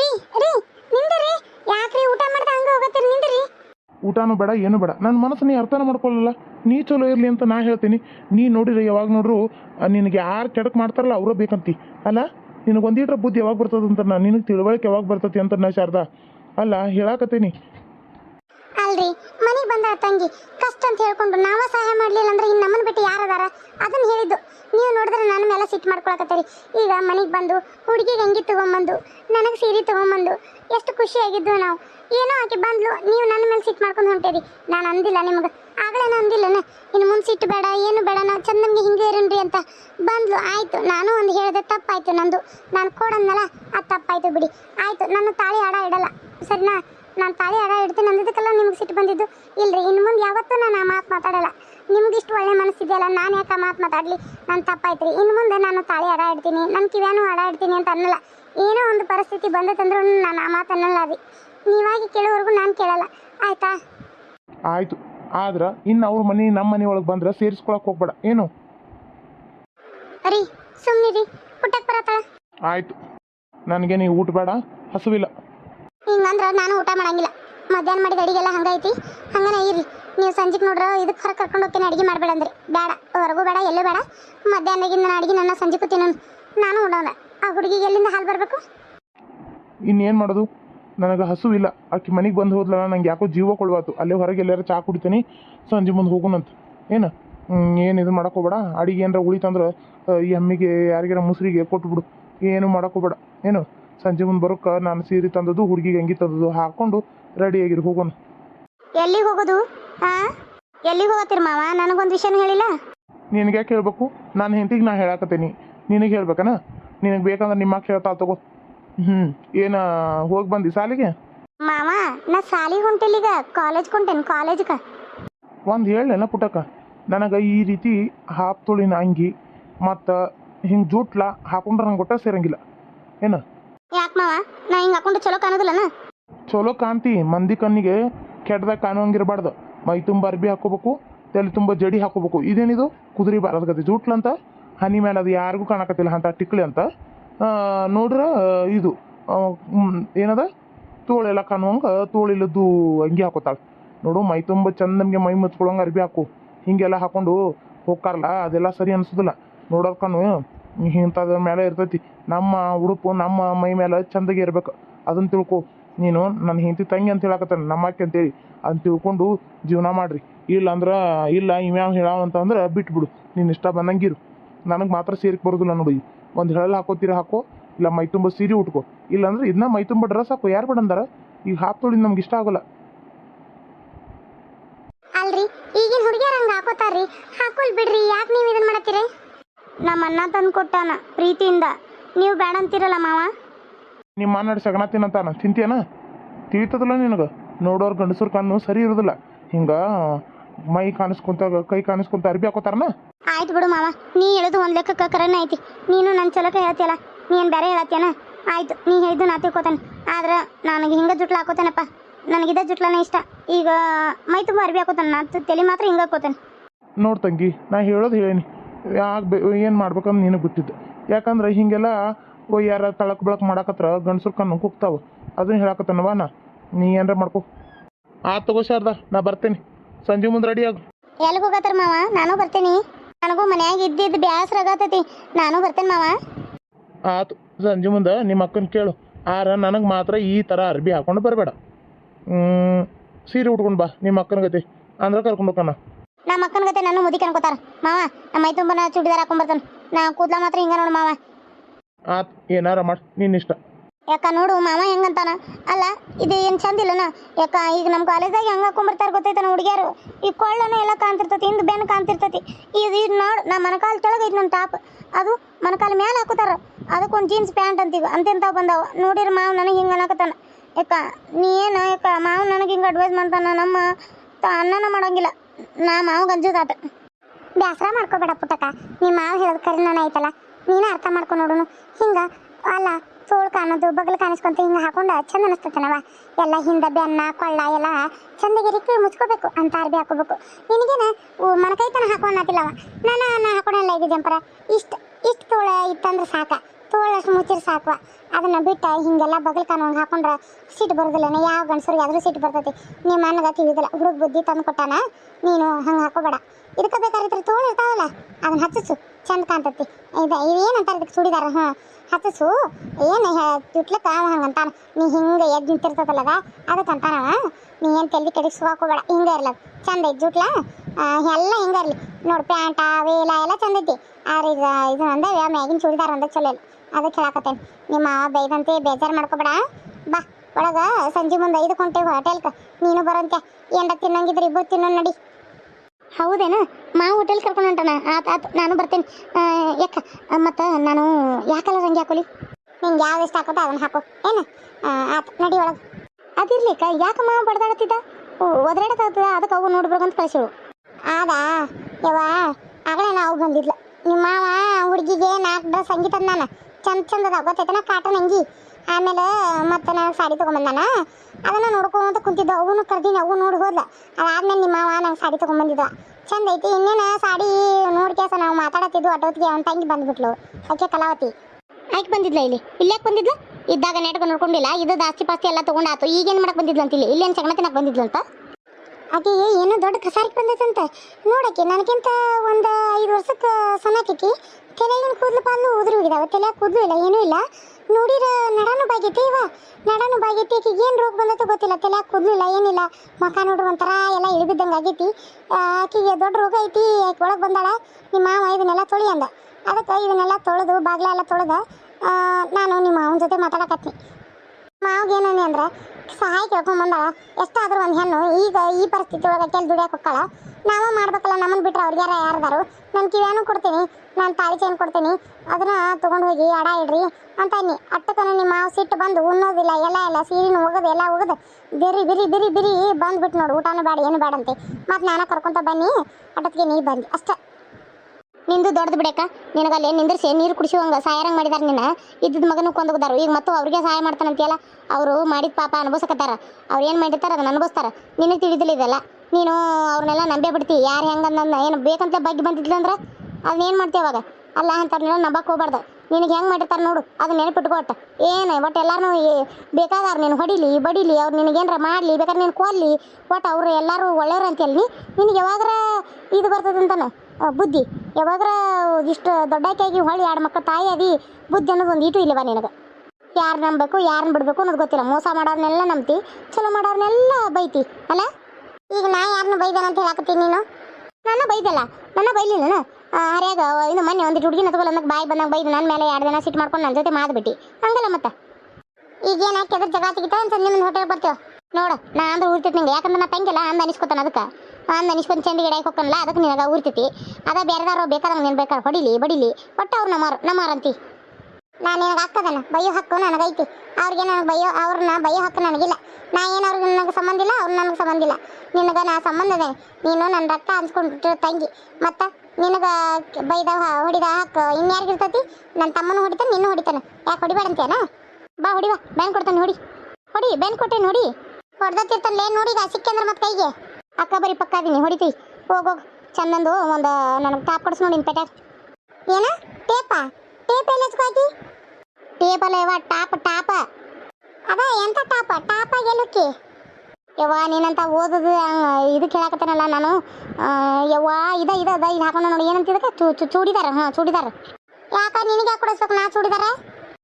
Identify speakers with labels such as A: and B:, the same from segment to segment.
A: ರೀ ರೀ ನಿಂದ್ರಿ ಯಾಕ್ರಿ ಊಟ ಮಾಡ್ದ ಹಂಗ ಹೋಗತ್ತೀರಿ ನಿಂದ್ರಿ.
B: ಊಟನೂ ಬೇಡ ಏನು ಬೇಡ. ನನ್ನ ಮನಸ್ಸು ನೀ ಅರ್ಥನ ಮಾಡ್ಕೊಳ್ಳಲ್ಲ. ನೀ ಚಲೋ ಇರಲಿ ಅಂತ ನಾ ಹೇಳ್ತೀನಿ. ನೀ ನೋಡಿರಿ ಯಾವಾಗ ನೋಡ್ರು ನಿನಗೆ ಯಾರು ಕೆಡಕ್ ಮಾಡ್ತಾರಲ್ಲ ಅವರೇ ಬೇಕಂತಿ. ಅಲ್ಲ ನಿನಗೆ ಒಂದೀಟ್ರ ಬುದ್ಧಿ ಯಾವಾಗ ಬರ್ತದ ಅಂತ ನಾ ನಿನಗೆ ತಿಳುವಳಿಕೆ ಯಾವಾಗ ಬರ್ತತಿ ಅಂತ ನಾ ಶಾರದಾ. ಅಲ್ಲ ಹೇಳಾಕತ್ತೀನಿ.
A: ಅಲ್ರಿ ಮನೆಗೆ ಬಂದ ತಂಗಿ. ಅಂತ ಹೇಳ್ಕೊಂಡು ನಾವ ಸಹಾಯ ಮಾಡ್ಲಿಲ್ಲ ಅಂದ್ರೆ ಇನ್ನು ನಮ್ಮನ್ನ ಬಿಟ್ಟು ಯಾರದಾರ? ಅದನ್ನ ಹೇಳಿದ್ದು. ನೀವು ನೋಡಿದ್ರೆ ನನ್ನ ಮೇಲೆ ಸಿಟ್ ಮಾಡ್ಕೊಳಕತ್ತೀರಿ. ಈಗ ಮನೆಗೆ ಬಂದು, ಹುಡುಗಿಗೆ ಅಂಗಿ ತಗೊಂಬಂದು, ನನಗೆ ಸೀರೆ ತಗೊಂಬಂದು, ಎಷ್ಟು ಖುಷಿಯಾಗಿದ್ದು ನಾವು. ಏನೋ ಆಕೆ ಬಂದ್ಲು, ನೀವು ನನ್ನ ಮೇಲೆ ಸಿಟ್ ಮಾಡ್ಕೊಂಡು ಹೊಂಟೇರಿ. ನಾನು ಅಂದಿಲ್ಲ ನಿಮಗೆ. ಆಗಲೇ ಅಂದಿಲ್ಲನ? ಇನ್ನು ಮುಂದೆ ಸಿಟ್ಟು ಬೇಡ, ಏನು ಬೇಡ, ನಾವು ಚಂದ ನಮಗೆ ಹಿಂಗೆ ಇರನ್ರಿ ಅಂತ ಬಂದ್ಲು. ಆಯ್ತು, ನಾನು ಒಂದು ಹೇಳಿದೆ, ತಪ್ಪಾಯ್ತು ನಂದು. ನಾನು ಕೊಡಂದಲ್ಲ ಅದು ತಪ್ಪಾಯ್ತು ಬಿಡಿ. ಆಯ್ತು, ನನ್ನ ತಾಳಿ ಆಡ ಇಡಲ್ಲ. ಸರಿನಾ? ನಾನು ತಾಳಿ ಆಡ ಇಡ್ತೀನಿ ಅಂದಿದ್ದಕ್ಕೆಲ್ಲ ನಿಮ್ಗೆ ಸಿಟ್ಟು ಬಂದಿದ್ದು. ಇಲ್ರಿ ಇನ್ನು ಮುಂದೆ ಯಾವತ್ತೂ ನಾನು ಆ ಮಾತು ಮಾತಾಡಲ್ಲ. ನಿಮ್ಗೆ ಇಷ್ಟು ಒಳ್ಳೆ ಮನಸ್ಸಿದೆಯಲ್ಲ ನಾನು ಯಾಕೆ ಆ ಮಾತು ಮಾತಾಡಲಿ? ನಾನು ತಪ್ಪಾಯ್ತು ಇನ್ನು ಮುಂದೆ ನಾನು ತಾಳಿ ಆಡ ಇಡ್ತೀನಿ ನನ್ನ ಕಿವ್ಯಾನು ಆಡ ಇಡ್ತೀನಿ ಅಂತ ಅನ್ನಲ್ಲ. ಏನೋ ಒಂದು ಪರಿಸ್ಥಿತಿ ಬಂದತಂದ್ರೂ ನಾನು ಆ ಮಾತು ಅನ್ನಲ್ಲ ರೀ ನೀವಾಗಿ ಕೇಳೋವರೆಗೂ ನಾನು ಕೇಳಲ್ಲ. ಆಯ್ತಾ?
B: ಆಯಿತು. ಆದ್ರೆ ಇನ್ನು ಅವ್ರ ಮನೆ ನಮ್ಮ ಮನೆ ಒಳಗೆ ಬಂದ್ರೆ ಸೇರಿಸ್ಕೊಳಕ್ಕೆ ಹೋಗ್ಬೇಡ. ಏನು?
A: ರೀ ಸುಮ್ಮನಿರಿ ಊಟಕ್ಕೆ ಬರತ್ತಾಳ?
B: ಆಯಿತು. ನನಗೆ ನೀವು ಊಟ ಬೇಡ ಹಸುವಿಲ್ಲ.
A: ನಾನು ಊಟ ಮಾಡಂಗಿಲ್ಲ. ಮಧ್ಯಾಹ್ನ ಮಾಡಿದ ಅಡಿಗೆಲ್ಲ ಹಂಗೈತಿ. ಹಂಗನ ಇರಿ ನೀವು ಸಂಜೆಗೆ ನೋಡ್ರ ಇದಕ್ಕೆ ಹೊರಗೆ ಕರ್ಕೊಂಡು ಹೋಗ್ತೀನಿ ಅಡಿಗೆ ಮಾಡಬೇಡ ಅಂದ್ರೆ. ಬೇಡ ಹೊರಗೂ ಬೇಡ, ಎಲ್ಲೂ ಬೇಡ. ಮಧ್ಯಾಹ್ನಗಿಂದ ನಾನು ಅಡಿಗೆ ನನ್ನ ಸಂಜೆ ಕೂತೀನಿ ನಾನು ಉಡೋಣ ಆ ಹುಡುಗಿಗೆ ಎಲ್ಲಿಂದ ಹಾಲು ಬರಬೇಕು?
B: ಇನ್ನೇನು ಮಾಡೋದು? ನನಗೆ ಹಸು ಇಲ್ಲ. ಆಕೆ ಮನೆಗೆ ಬಂದು ಹೋದ್ಲಲ್ಲ, ನಂಗೆ ಯಾಕೋ ಜೀವ ಕೊಡ್ಬಾತು ಅಲ್ಲೇ ಹೊರಗೆ ಎಲ್ಲಾರ ಚಾ ಕುಡಿತೀನಿ. ಸಂಜೆ ಮುಂದೆ ಹೋಗೋಣಂತ ಏನು? ಏನು ಇದು ಮಾಡಕ್ಕೆ ಹೋಗ್ಬೇಡ. ಅಡಿಗೆ ಏನಾರ ಉಳಿತಂದ್ರೆ ಈ ಅಮ್ಮಿಗೆ, ಯಾರಿಗಾರ ಮುಸ್ರಿಗೆ ಕೊಟ್ಬಿಡು. ಏನು ಮಾಡಕ್ಕೆ ಹೋಗ್ಬೇಡ. ಏನು? ಸಂಜೆ ಮುಂದೆ ಬರೋಕೆ ನಾನು ಸೀರೆ ತಂದದ್ದು ಹುಡುಗಿಗೆ ಅಂಗಿ ತಂದದ್ದು ರೆಡಿ ರೆಡಿಯಾಗಿರಿ ಹೋಗೋಣ.
A: ಎಲ್ಲಿಗೆ ಹೋಗೋದು? ಹಾ? ಎಲ್ಲಿಗೆ ಹೋಗತ್ತೀರಿ ಮಾವ? ನನಗೊಂದು ವಿಷಯನೂ ಹೇಳಿಲ್ಲ?
B: ನಿನಗೆ ಯಾಕೆ ಹೇಳ್ಬೇಕು? ನಾನು ಹೆಂಡತಿಗೆ ನಾ ಹೇಳಾಕತ್ತೀನಿ. ನಿನಗೆ ಹೇಳ್ಬೇಕನ? ನಿನಗೆ ಬೇಕಂದ್ರೆ ನಿಮ್ಮ ಹೇಳ್ತಾ ತಗೋ. ಹ್ಞೂ ಏನು ಹೋಗಿ ಬಂದಿ ಸಾಲಿಗೆ?
A: ಮಾವ ನಾ ಸಾಲಿಗೆ ಹೊಂಟಿಲ್ಲೀಗ ಕಾಲೇಜ್ ಹೊಂಟೇನು ಕಾಲೇಜ್ಗೆ.
B: ಒಂದ್ ಹೇಳಲೇನ ಪುಟಕ? ನನಗೆ ಈ ರೀತಿ ಹಾಪ್ ತುಳಿನ ಅಂಗಿ ಮತ್ತ ಹಿಂಗೆ ಜೂಟ್ಲ ಹಾಕೊಂಡ್ರ ನಂಗೆ ಒಟ್ಟ ಸೇರಂಗಿಲ್ಲ. ಏನು?
A: ಯಾಕೆ ನಾ ಹಿಂಗೆ ಹಾಕೊಂಡು ಚಲೋ ಕಾಣೋದಿಲ್ಲನ?
B: ಚಲೋ ಕಾಣ್ತಿ, ಮಂದಿ ಕಣ್ಣಿಗೆ ಕೆಟ್ಟದಾಗ ಕಾಣೋಂಗಿರಬಾರ್ದು. ಮೈ ತುಂಬ ಅರ್ಬಿ ಹಾಕೋಬೇಕು ತಲೆ ತುಂಬ ಜಡಿ ಹಾಕೋಬೇಕು ಇದೇನಿದು? ಕುದುರೆ ಬಾರದ ಗತಿ ಜೂಟ್ಲ ಅಂತ ಹನಿ ಮೇಲೆ ಅದು ಯಾರಿಗೂ ಕಾಣಕತ್ತಿಲ್ಲ. ಅಂತ ಟಿಕ್ಲಿ ಅಂತ. ನೋಡ್ರ, ಇದು ಏನದ? ತೋಳೆಲ್ಲ ಕಾಣುವಂಗೆ, ತೋಳಿಲ್ಲದ್ದು ಅಂಗಿ ಹಾಕೋತಾಳೆ. ನೋಡು, ಮೈ ತುಂಬ ಚಂದ ನಮಗೆ ಮೈ ಮುಚ್ಕೊಳಂಗೆ ಅರ್ಬಿ ಹಾಕು. ಹೀಗೆಲ್ಲ ಹಾಕೊಂಡು ಹೋಗ್ತಾರಲ್ಲ ಅದೆಲ್ಲ ಸರಿ ಅನ್ಸೋದಿಲ್ಲ. ನೋಡೋರ್ಕನು ಇಂಥದ್ರ ಮೇಲೆ ಇರ್ತೈತಿ. ನಮ್ಮ ಉಡುಪು, ನಮ್ಮ ಮೈ ಮೇಲೆ ಚಂದಗೆ ಇರಬೇಕು. ಅದನ್ನ ತಿಳ್ಕೊ. ನೀನು ನನ್ನ ಹೆಂಡತಿ ತಂಗಿ ಅಂತ ಹೇಳಕತ್ತಾನೆ, ನಮ್ಮ ಅಕ್ಕಿ ಅಂತೇಳಿ. ಅದನ್ನ ತಿಳ್ಕೊಂಡು ಜೀವನ ಮಾಡ್ರಿ. ಇಲ್ಲ ಅಂದ್ರೆ ಇಲ್ಲ ಇವ್ಯಾವ ಹೇಳಾವ ಅಂತಂದ್ರೆ ಬಿಟ್ಬಿಡು. ನೀನು ಇಷ್ಟ ಬಂದಂಗಿರು ನನಗೆ ಮಾತ್ರ ಸೇರಿಕೆ ಬರೋದಿಲ್ಲ ನೋಡಿ ಒಂದು ಹೇಳಲು ಹಾಕೋತೀರ ಹಾಕೋ, ಇಲ್ಲ ಮೈ ತುಂಬ ಸೀರೆ ಉಟ್ಕೋ. ಇಲ್ಲಾಂದ್ರೆ ಇದನ್ನ ಮೈ ತುಂಬ ಡ್ರೆಸ್ ಹಾಕೋ. ಯಾರು ಬೇಡಂದಾರ ಈಗ ಹಾಕ್ತೊಳಿ ನಮ್ಗೆ ಇಷ್ಟ ಆಗೋಲ್ಲ.
A: ಅಲ್ರಿ, ಈಗಿನ ಹುಡುಗಿಯರ ಹಂಗೆ ಹಾಕೋತಾರ್ರಿ. ಹಾಕೋಲ್ ಬಿಡ್ರಿ, ಯಾಕೆ ನೀವು ಇದನ್ನ ಮಾಡತ್ತೀರಿ? ನಮ್ಮ ಅಣ್ಣ ತಂದು ಕೊಟ್ಟಾನ ಪ್ರೀತಿಯಿಂದ. ನೀವು ಬೇಡ ಅಂತೀರಲ್ಲ ಮಾವ?
B: ನಿಮ್ಮ ಮಾನಾಡಿ ಸಗಣ ತಿನ್ನಂತಾನ. ತಿಂತೀಯನ? ತಿಳಿತದಲ್ಲ ನಿನಗೆ? ನೋಡೋರು ಗಂಡಸರು ಕಣ್ಣು ಸರಿ ಇರೋದಿಲ್ಲ. ಹಿಂಗ ಮೈ ಕಾಣಿಸ್ಕೊಂತ ಕೈ ಕಾಣಿಸ್ಕೊಂತ ಅರ್ಬಿ ಹಾಕೋತಾರನ?
A: ಆಯ್ತು ಬಿಡು ಮಾವ. ನೀ ಹೇಳೋದು ಒಂದು ಲೆಕ್ಕಕ್ಕೆ ಕರೆನ ಐತಿ. ನೀನು ನನ್ನ ಚಲಕ ಹೇಳ್ತಿಯಲ್ಲ. ನೀನು ಬೇರೆ ಹೇಳತ್ತೀಯನ ಆಯ್ತು ನೀ ಹೇಳಿದ್ದು ನಾ ತಿಳ್ಕೊತಾನೆ. ಆದ್ರೆ ನನಗೆ ಹಿಂಗೆ ಜುಟ್ಲ ಹಾಕೋತೇನಪ್ಪ. ನನಗಿದ ಜುಟ್ಲನೇ ಇಷ್ಟ. ಈಗ ಮೈ ತುಂಬ ಅರ್ಬಿ ಹಾಕೋತಾನೆ. ನಾ ತಲೆ ಮಾತ್ರ ಹಿಂಗೆ ಹಾಕೋತಾನೆ.
B: ನೋಡ್ ತಂಗಿ ನಾ ಹೇಳೋದು ಹೇಳೀನಿ. ಯಾಕೆ ಏನ್ ಮಾಡ್ಬೇಕಂದ್ ನಿನಗೆ ಗೊತ್ತಿದ್ದು. ಯಾಕಂದ್ರೆ ಹಿಂಗೆಲ್ಲ ಓ ಯಾರ ತಳಕ್ ಬಳಕ್ ಮಾಡಾಕತ್ರ ಗಂಡಸ್ರು ಕಣ್ಣು ಕುಗ್ತಾವ. ಅದನ್ನ ಹೇಳಾಕತ್ತನವ ನಾ ನೀ ಏನಾರ ಮಾಡ್ಕೊ. ಆ ತಗೋ ಶಾರದಾ ನಾ ಬರ್ತೇನೆ. ಸಂಜೆ ಮುಂದೆ ರೆಡಿ ಆಗು.
A: ಎಲ್ಲಿಗೆ ಹೋಗತ್ತಾರ ಮಾವ? ನಾನು ಬರ್ತೀನಿ. ನನಗೂ ಮನ್ಯಾಗ ಇದ್ದಿದ್ದು ಬ್ಯಾಸ್ರ ಆಗತೈತಿ. ನಾನು ಬರ್ತೇನೆ ಮಾವ.
B: ಆತು ಸಂಜೆ ಮುಂದೆ ನಿಮ್ಮ ಅಕ್ಕನ ಕೇಳು. ಆರ ನನಗೆ ಮಾತ್ರ ಈ ಥರ ಅರ್ಬಿ ಹಾಕೊಂಡು ಬರಬೇಡ. ಸೀರೆ ಉಟ್ಕೊಂಡು ಬಾ ನಿಮ್ಮ ಅಕ್ಕನ ಗತಿ. ಅಂದ್ರೆ ಕರ್ಕೊಂಡು ಹೋಗೋಣ
A: ನಮ್ಮ ಅಕ್ಕನ ಗತೆ ನಾನು ಮುದಿ ಕಣ್ಕೋತಾರ. ಮಾವ ನಮ್ಮ ಮೈ ತುಂಬ ಚೂಡಿದಾರ ಹಾಕೊಂಡ್ ಬರ್ತಾನೆ. ನಾ ಕೂದ್ಲ ಮಾತ್ರ ಹಿಂಗ ನೋಡು ಮಾವ.
B: ಆ ಏನಾರ ಮಾಡ್ ನಿನ್ನ ಇಷ್ಟ.
A: ಯಾಕ ನೋಡು ಮಾವ ಹೆಂಗಂತಾನ. ಅಲ್ಲ ಇದು ಏನು ಚಂದ ಇಲ್ಲನ? ಯಾಕ ಈಗ ನಮ್ಮ ಕಾಲೇಜಾಗ ಹೆಂಗೆ ಹಾಕೊಂಡ್ಬರ್ತಾರ ಗೊತ್ತೈತನ ಹುಡುಗಿಯರು? ಈ ಕೊಳ್ಳನ ಎಲ್ಲ ಕಾಣ್ತಿರ್ತೈತಿ ಹಿಂದ್ ಬೆನ್ ಕಾಣ್ತಿರ್ತೈತಿ. ಇದು ಇದು ನೋಡು ನಮ್ಮ ಮನಕಾಲ ಕೆಳಗೆ ಇದು ನಮ್ಮ ಟಾಪ್. ಅದು ಮನಕಾಲ ಮ್ಯಾಲ ಹಾಕೋತಾರ ಅದಕ್ಕೊಂದು ಜೀನ್ಸ್ ಪ್ಯಾಂಟ್ ಅಂತೀವಿ ಅಂತೆಂತಾವ್ ಬಂದಾವ. ನೋಡಿರ ಮಾವ ನನಗೆ ಹಿಂಗ ಅನ್ನಕತ್ತಾನ ಯಾಕ ನೀ ಏನು ಯಾಕ ಮಾವ ನನಗೆ ಹಿಂಗೆ ಅಡ್ವೈಸ್ ಮಾಡ್ತಾನ ನಮ್ಮ ಅಣ್ಣನ ಅನ್ನನ ಮಾಡಂಗಿಲ್ಲ. ನಾ ಮಾವು ಗಂಜುದಾತ ಬ್ಯಾಸರ ಮಾಡ್ಕೋಬೇಡ ಪುಟ್ಟಕ್ಕ. ನಿಮ್ಮ ಮಾವ ಹೇಳೋದು ಕರಿನಾನ ಐತಲ್ಲ ನೀನು ಅರ್ಥ ಮಾಡ್ಕೊಂಡು ನೋಡುನು. ಹಿಂಗ, ಅಲ್ಲ, ತೋಳು ಕಾಣೋದು, ಬಗಲು ಕಾಣಿಸ್ಕೊಂತ ಹಿಂಗೆ ಹಾಕೊಂಡ ಚಂದ ಅನಿಸ್ತತನವ ಎಲ್ಲ ಹಿಂದೆ ಬೆನ್ನ, ಕೊಳ್ಳ, ಎಲ್ಲ ಚಂದಗೆ ರಿಕ್ಕಿ ಮುಚ್ಕೋಬೇಕು ಅಂತ ಅರ್ಬಿ ಹಾಕೋಬೇಕು. ನಿನಗೇನ ಮನಕೈತನ ಹಾಕೊಂಡಾತಿಲ್ಲವ ನಾನು, ನಾ ಹಾಕೊಂಡಲ್ಲ ಈಗ ಜಂಪರ. ಇಷ್ಟ, ಇಷ್ಟು ತೋಳ ಇತ್ತಂದ್ರೆ ಸಾಕ. ತೋಳಷ್ಟು ಮುಚ್ಚಿರ್ ಸಾಕು. ಅದನ್ನ ಬಿಟ್ಟು ಹಿಂಗೆಲ್ಲ ಬಗಲ್ ಕಾನೂನು ಹಾಕೊಂಡ್ರೆ ಸಿಟ್ಟು ಬರೋದಿಲ್ಲ ಯಾವ ಗಂಡಸರಿಗೆ ಆದ್ರೂ ಸಿಟ್ಟು ಬರ್ತೈತಿ. ನಿಮ್ಮ ಅಣ್ಣಗ ತಿಳಿದಿಲ್ಲ. ಹುಡುಗ ಬುದ್ಧಿ ತಂದು ಕೊಟ್ಟಾನ, ನೀನು ಹಂಗೆ ಹಾಕೋಬೇಡ. ಇದಕ್ಕೆ ಬೇಕಾದ್ರೆ ತೋಳು ಇರ್ತಾವಲ್ಲ, ಅದನ್ನ ಹಚ್ಚಿಸು. ಚಂದ ಕಾಣ್ತತಿ. ಇದು, ಇದೇನಂತಾರೆ ಇದಕ್ಕೆ ಸುಡಿದಾರ ಹಾಂ ಹತ್ತಿಸು ಏನು ತುಟ್ಲಕ್ಕ ಅವ ಹಂಗಂತಾನ ನೀ ಹಿಂಗೆ ಎದ್ದು ಅದಕ್ಕೆ ಅಂತಾನವ. ನೀ ಏನು ತೆಲ್ದಿ ಸು ಸುವಾಕೋಬೇಡ ಹಿಂಗೆ ಇರ್ಲ ಚಂದ ಐತಿ ಜುಟ್ಲ? ಎಲ್ಲ ಹಿಂಗೆ ಇರಲಿ. ನೋಡಿ ಪ್ಯಾಂಟ, ವೇಲ ಎಲ್ಲ ಚಂದ ಐತಿ. ಆದ್ರೆ ಇದು ಇದು ಅಂದ ಮ್ಯಾಗಿನ ಚೂಡಿದಾರ ಅಂದ ಚಲೋ ಅದಕ್ಕೆ ಹೇಳಾಕತ್ತೇನೆ. ನಿಮ್ಮ ಮಾವ ಬೈದಂತೆ ಬೇಜಾರು ಮಾಡ್ಕೊಬೇಡ. ಬಾ, ಒಳಗೆ ಸಂಜೆ ಮುಂದೆ ಐದು ಹೊಂಟೇವು ಹೋಟೆಲ್ಕ ನೀನು ಬರೋಂತ ಏನಾರ ತಿನ್ನಂಗಿದ್ರೆ ಇಬ್ಬರು ತಿನ್ನೋ ನಡಿ. ಹೌದೇನು? ಮಾವು ಹೋಟೆಲ್ ಕರ್ಕೊಂಡು ಹೊಂಟಣ ಆತು ಆತು, ನಾನು ಬರ್ತೇನೆ. ಯಾಕ? ಮತ್ತು ನಾನು ಯಾಕಲ್ಲ ಸಂಜೆ ಹಾಕೋಲಿ? ನಿಂಗೆ ಯಾವ್ದು ಇಷ್ಟ ಹಾಕೋತ ಅದನ್ನು ಹಾಕೋ. ಏನು? ಆತು, ನಡಿ ಒಳಗೆ. ಅದಿರ್ಲಿಕ್ಕ? ಯಾಕೆ ಮಾವು ಬಡ್ದಾಡತ್ತಿದ್ದ? ಒದರಾಡತ್ತಾಗ್ತದ ಅದಕ್ಕೆ ಅವು ನೋಡ್ಬೇಕಂತ ಕಳಿಸಿಳು. ಆದಾ? ಯವ್ವ, ಆಗಲೇ ನಾವು ಬಂದಿದ್ಲ. ನಿಮ್ಮ ಮಾವ ಹುಡುಗಿಗೆ ನಾಲ್ಕು ಡ್ರೆಸ್ ಅಂಗಿ ತಂದಾನ. ಚಂದ ಚಂದ ಅದ ಗೊತ್ತೈತನ? ಕಾಟನ್ ಅಂಗಿ. ಆಮೇಲೆ ಮತ್ತೆ ನಾನು ಸಾಡಿ ತೊಗೊಂಬಂದಾನ? ಅದನ್ನ ನೋಡ್ಕೊಂತ ಕುಂತಿದ್ದ. ಅವನು ಕರ್ದೀನಿ ಅವು ನೋಡಿ ಹೋದ್ಲ. ಅದಾದ್ಮೇಲೆ ನಿಮ್ಮ ಮಾವ ನಂಗೆ ಸಾಡಿ ತೊಗೊಂಬಂದಿದ್ದ. ಚಂದ ಐತಿ. ಇನ್ನೇನು ಸಾಡಿ ನೋಡ್ಕೇಸ ನಾವು ಮಾತಾಡತ್ತಿದ್ದು ಅಟೋತ್ಗೆ ಅವನ ತಂಗಿ ಬಂದ್ಬಿಟ್ಲು. ಅಕ್ಕೆ ಕಲಾವತಿ. ಆಯ್ಕೆ ಬಂದಿದ್ಲ ಇಲ್ಲಿ. ಇಲ್ಲೇ ಬಂದಿದ್ಲು? ಇದ್ದಾಗ ನೆಟ್ಕೊಂಡು ನೋಡ್ಕೊಂಡಿಲ್ಲ. ಇದು ದಾಸ್ತಿ ಪಾಸ್ತಿ ಎಲ್ಲ ತಗೊಂಡಾತು ಈಗೇನು ಮಾಡಕ್ ಬಂದಿದ್ಲು ಅಂತ ಇಲ್ಲಿ ಇಲ್ಲೇನು ತಿನ್ನಕ್ ಬಂದಿದ್ಲು ಅಂತ? ಆಕೆ ಏನು ದೊಡ್ಡ ಕಸಾರಿಕೆ ಬಂದೈತಂತ ನೋಡಕ್ಕೆ ನನಗಿಂತ ಒಂದು ಐದು ವರ್ಷಕ್ಕೆ ಸಣ್ಣಾಕಿ ತಲೆಗಿನ ಕೂದಲು ಪಾಲು ಉದುರು ಹೋಗಿದಾವೆ. ತಲೆ ಕೂದಲು ಇಲ್ಲ ಏನೂ ಇಲ್ಲ. ನೋಡಿರ ನಡಾನು ಬಾಗೈತಿ ಇವ. ನಡಾನು ಬಾಗೈತಿ ಆಕಿಗೆ ಏನು ರೋಗ ಬಂದೈತೆ ಗೊತ್ತಿಲ್ಲ. ತಲೆ ಕೂದಲು ಇಲ್ಲ ಏನಿಲ್ಲ ಮಕ ನೋಡ್ರಿ ಒಂಥರ ಎಲ್ಲ ಇಳಿಬಿದ್ದಂಗೆ ಆಗೈತಿ. ಆಕೆಗೆ ದೊಡ್ಡ ರೋಗ ಐತಿ ಆಕೆ ಒಳಗೆ ಬಂದಾಳ. ನಿಮ್ಮ ಮಾವ ಇದನ್ನೆಲ್ಲ ತೊಳಿ ಅಂದ. ಅದಕ್ಕೆ ಇದನ್ನೆಲ್ಲ ತೊಳೆದು ಬಾಗ್ಲ ತೊಳೆದ ಆ, ನಾನು ನಿಮ್ಮ ಅವನ ಜೊತೆ ಮಾತಾಡಕತ್ತೀನಿ ಮಾವಗೆ ಏನಂದೆ ಅಂದ್ರೆ ಸಹಾಯ ಕೇಳ್ಕೊಂಡ್ ಬಂದಾಳ. ಎಷ್ಟಾದರೂ ಒಂದು ಹೆಣ್ಣು, ಈಗ ಈ ಪರಿಸ್ಥಿತಿ ಒಳಗೆ ಕೆಲ್ ದುಡಿಯಕ್ಕೆ ಹೋಗ್ತಾಳ. ನಾವು ಮಾಡ್ಬೇಕಲ್ಲ ನಮ್ಮನ್ನು ಬಿಟ್ರೆ ಅವ್ರಿಗೆ ಯಾರ ಯಾರದಾರು? ನನ್ನ ಕಿವ್ಯಾನು ಕೊಡ್ತೀನಿ, ನಾನು ತಾಳಿ ಚೈನ್ ಕೊಡ್ತೀನಿ ಅದನ್ನ ತೊಗೊಂಡು ಹೋಗಿ ಅಡ ಇಡ್ರಿ ಅಂತ ಅನ್ನಿ. ಅಟ್ಟಕನ ನಿಮ್ಮ ಸಿಟ್ಟು ಬಂದು ಉಣ್ಣೋದಿಲ್ಲ, ಎಲ್ಲ ಎಲ್ಲ, ಸೀರಿನ ಒಗದು, ಎಲ್ಲ ಒಗದು. ಬಿರಿ ಬಿರಿ ಬಿರಿ ಬಿರಿ ಬಂದ್ಬಿಟ್ಟು ನೋಡು, ಊಟನೂ ಬೇಡ ಏನು ಬೇಡ ಅಂತೆ. ಮತ್ತೆ ನಾನು ಕರ್ಕೊಂತ ಬನ್ನಿ ಅಟ್ಟತ್ಗೆ ನೀ ಬಂದು. ಅಷ್ಟೇ. ನಿಂದು ದೊಡ್ಡದು ಬಿಡಕ ನಿನಗಲ್ಲೇ ನಿಂದ್ರಿಸಿ, ನೀರು ಕುಡಿಸುವಂಗ ಸಹಾಯರಂಗ್ ಮಾಡಿದಾರ ನಿನ್ನ. ಇದ್ದಿದ್ದ ಮಗನೂ ಕೊಂದೋಗ್ದಾರು. ಈಗ ಮತ್ತು ಅವ್ರಿಗೆ ಸಹಾಯ ಮಾಡ್ತಾನಂತೀಯಲ್ಲ? ಅವರು ಮಾಡಿದ ಪಾಪ ಅನುಭವಿಸಕತ್ತಾರ. ಅವ್ರು ಏನು ಮಾಡಿರ್ತಾರೆ ಅದನ್ನ ಅನುಭವಿಸ್ತಾರೆ. ನಿನಗೆ ತಿಳಿದಿಲ್ಲ ಇದೆಲ್ಲ. ನೀನು ಅವ್ರನ್ನೆಲ್ಲ ನಂಬೇ ಬಿಡ್ತಿ. ಯಾರು ಹೆಂಗಂದ ಏನು ಬೇಕಂತ ಬಗ್ಗೆ ಬಂದಿದ್ಲು ಅಂದ್ರೆ ಅದನ್ನೇನು ಮಾಡ್ತೀವಿ ಅವಾಗ? ಅಲ್ಲ ಅಂತಾರನ್ನೆಲ್ಲ ನಂಬಕ್ಕೆ ಹೋಗ್ಬಾರ್ದು. ನಿನಗೆ ಹೆಂಗೆ ಮಾಡಿರ್ತಾರೆ ನೋಡು. ಅದು ನೆನಪಿಟ್ಕೊಟ್ಟ ಏನು, ಒಟ್ಟು ಎಲ್ಲಾರು ಬೇಕಾದಾರ ನೀನು ಹೊಡಿಲಿ, ಬಡಿಲಿ, ಅವ್ರು ನಿನಗೇನ್ರ ಮಾಡಲಿ, ಬೇಕಾದ್ರೆ ನೀನು ಕೊಲ್ಲಿ, ಒಟ್ಟು ಅವರು ಎಲ್ಲರೂ ಒಳ್ಳೆಯವ್ರು ಅಂತೇಳಿ ನಿನಗೆ ಯಾವಾಗಾರ ಇದು ಬರ್ತದಂತಾನೆ? ಬುದ್ಧಿ. ಯಾವಾಗ್ರ ಇಷ್ಟು ದೊಡ್ಡಕಾಗಿ ಹೊಳ್ಳಿ ಎರಡು ಮಕ್ಕಳು ತಾಯಿ ಅದಿ, ಬುದ್ಧಿ ಅನ್ನೋದು ಒಂದು ಇಟು ಇಲ್ಲವ ನಿನಗೆ? ಯಾರು ನಂಬಬೇಕು ಯಾರನ್ನ ಬಿಡಬೇಕು ಅನ್ನೋದು ಗೊತ್ತಿಲ್ಲ. ಮೋಸ ಮಾಡೋರ್ನೆಲ್ಲ ನಂಬ್ತಿ ಚಲೋ ಮಾಡೋರ್ನೆಲ್ಲ ಬೈತಿ, ಅಲ್ಲ? ಈಗ ನಾ ಯಾರನ್ನ ಬೈದಾನ ಅಂತ ಹೇಳಾಕತ್ತೀನಿ ನೀನು? ನನ್ನ ಬೈದಲ್ಲ, ನನ್ನ ಬೈಲಿಲ್ಲ ಹರಿಯಾಗ ಇನ್ನು ಮೊನ್ನೆ ಒಂದು ಹುಡುಗಿನ ತಗೊಳ್ಳ ಅನ್ನಕ್ಕೆ ಬಾಯಿ ಬಂದಾಗ ಬೈದು ನನ್ನ ಮೇಲೆ ಎರಡು ದಿನ ಸಿಟ್ಟು ಮಾಡ್ಕೊಂಡು ನನ್ನ ಜೊತೆ ಮಾದ್ಬಿಟ್ಟು. ಹಂಗಲ್ಲ ಮತ್ತೆ? ಈಗ ಏನು ಹಾಕಿ ಅದ್ರ ಜಗ ತೆಗಿತಾ ಅಂತ ನಿಮ್ಮ ಹೋಟೆಲ್ ಬರ್ತೇವೆ ನೋಡು, ನಾ ಅಂದ್ರೆ ಊರ್ತೈತಿ ನಿಂಗೆ. ಯಾಕಂದ್ರೆ ನಾ ತಂಗಿಲ್ಲ ಅಂದ ಅನಿಸ್ಕೊತಾನ ಅದಕ್ಕೆ. ಅಂದ ಅನಿಸ್ಕೊಂಡು ಚಂದ ಗಿಡ ಹೋಗ್ತಾನಲ್ಲ, ಅದಕ್ಕೆ ನಿನಗೆ ಊರ್ತೈತಿ ಅದ ಬೇರೆದಾರು ಬೇಕಾದಂಗೆ ನೀನು ಬೇಕಾದ್ರೆ ಹೊಡಿಲಿ, ಬಡಿಲಿ. ಒಟ್ಟು ಅವ್ರು ನಮ್ಮವ್ರು ನಮ್ಮವ್ರಂತಿ ನಾನು ನಿನಗೆ ಹಾಕದನ ಬೈಯೋ ಹಕ್ಕು ನನಗೈತಿ. ಅವ್ರಿಗೆ ನನಗೆ ಬೈಯೋ ಅವ್ರನ್ನ ಬೈಯೋ ಹಕ್ಕು ನನಗಿಲ್ಲ. ನಾ ಏನು ಅವ್ರಿಗೆ ನನಗೆ ಸಂಬಂಧ ಇಲ್ಲ, ಅವ್ರು ನನಗೆ ಸಂಬಂಧ ಇಲ್ಲ. ನಿನಗೆ ನಾ ಸಂಬಂಧ ಅದೇ ನೀನು ನನ್ನ ರಕ್ತ ಹಂಚ್ಕೊಂಡು ತಂಗಿ. ಮತ್ತು ನಿನಗೆ ಬೈದ ಹೊಡಿದ ಹಕ್ಕು ಇನ್ಯಾರಿಗಿರ್ತೈತಿ ನನ್ನ ತಮ್ಮನೂ ಹೊಡಿತಾನೆ, ನಿನ್ನೂ ಹೊಡಿತಾನೆ. ಯಾಕೆ ಬಾ, ಹೊಡಿ ಬಾ. ಬ್ಯಾನ್ ಕೊಡ್ತಾನೆ, ಹೊಡಿ. ಹೊಡಿ ಬ್ಯಾನ್ ಕೊಟ್ಟೆ ನೋಡಿ ಹೊಡೆದತ್ತಿರ್ತಾನೆ ನೋಡಿ ಈಗ ಸಿಕ್ಕಂದ್ರೆ ಮತ್ತೆ ಕೈಗೆ. ಅಕ್ಕ ಬರಿ ಪಕ್ಕ ಅದೀನಿ ಹೊಡಿತೀವಿ ಹೋಗೋಗಿ ಚಂದಂದು ಒಂದು ನನಗೆ ಟಾಪ್ ಕೊಡಿಸ್ ನೋಡಿ ಪೆಟ್ಯಾಗ. ಏನ? ಟೇಪ? ಟೇಪ್ ಎಲ್ಲ ಹಚ್ಕೋತಿ ಟೇಪ್ ಅಲ್ಲ ಯವ್ವ, ಟಾಪ್, ಟಾಪ. ಅದ ಎಂತ ಟಾಪ? ಟಾಪ ಗೆಲ್ಲುಕ್ಕಿ ಯವ್ವ, ನೀನಂತ ಓದದು ಇದು ಕೇಳಾಕತ್ತೇನಲ್ಲ ನಾನು. ಯವ್ವ, ಇದ ಇದ, ಅದ, ಇದು ಹಾಕೋಣ ನೋಡಿ, ಏನಂತ ಇದಕ್ಕೆ? ಚೂ ಚೂ, ಚೂಡಿದಾರ, ಹಾಂ, ಚೂಡಿದಾರ. ಯಾಕ ನಿನಗೆ ಯಾಕೆ ಕೊಡಿಸ್ಬೇಕು ನಾ ಚೂಡಿದಾರ?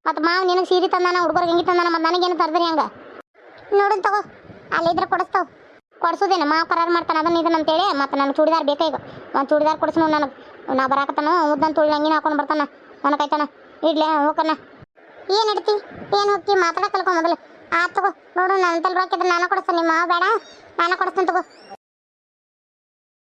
A: ಮತ್ತು ಮಾವು ನಿನಗೆ ಸೀರೆ ತಂದಾನ, ಹುಡುಗರಿಗೆ ಹೆಂಗೆ ತಂದಾನ, ಮತ್ತು ನನಗೇನು ತರ್ದ್ರಿ ಹಂಗ? ನೋಡಿ, ತಗೋ. ಅಲ್ಲಿದ್ರೆ ಕೊಡಿಸ್ತಾವ. ಕೊಡ್ಸೋದೇನು? ಮಾವ ಕರಾರು ಮಾಡ್ತಾನೆ, ಅದನ್ನ ಇದನ್ನ ಅಂತೇಳಿ ಮತ್ತು ನನಗೆ ಚೂಡಿದಾರ್ ಬೇಕಾ ಈಗ. ಒಂದು ಚೂಡಿದಾರ್ ಕೊಡಿಸ್ನು ನನಗೆ. ನಾ ಬರಾಕತ್ತಾನ ಉದ್ದನ್ ತುಳಿ ಅಂಗಿನ ಹಾಕೊಂಡು ಬರ್ತಾನ. ನನಗಾಯ್ತಾನ ಇಡ್ಲೇ ಹೋಗಣ್ಣ ಏನು ಇಡ್ತಿ ಏನು ಹೋಗ್ತಿ? ಮಾತಾಡಕ್ ಕಲ್ಕೊ ಮೊದಲು. ಆತ್ ತಗೋ, ನೋಡು ನನ್ನ ತಲೆ ರೊಕ್ಕಿದ್ರೆ ನಾನು ಕೊಡಿಸ್ತಾನೆ. ನಿಮ್ಮ ಬೇಡ, ನಾನು ಕೊಡಿಸ್ತಾನೆ ತಗೋ.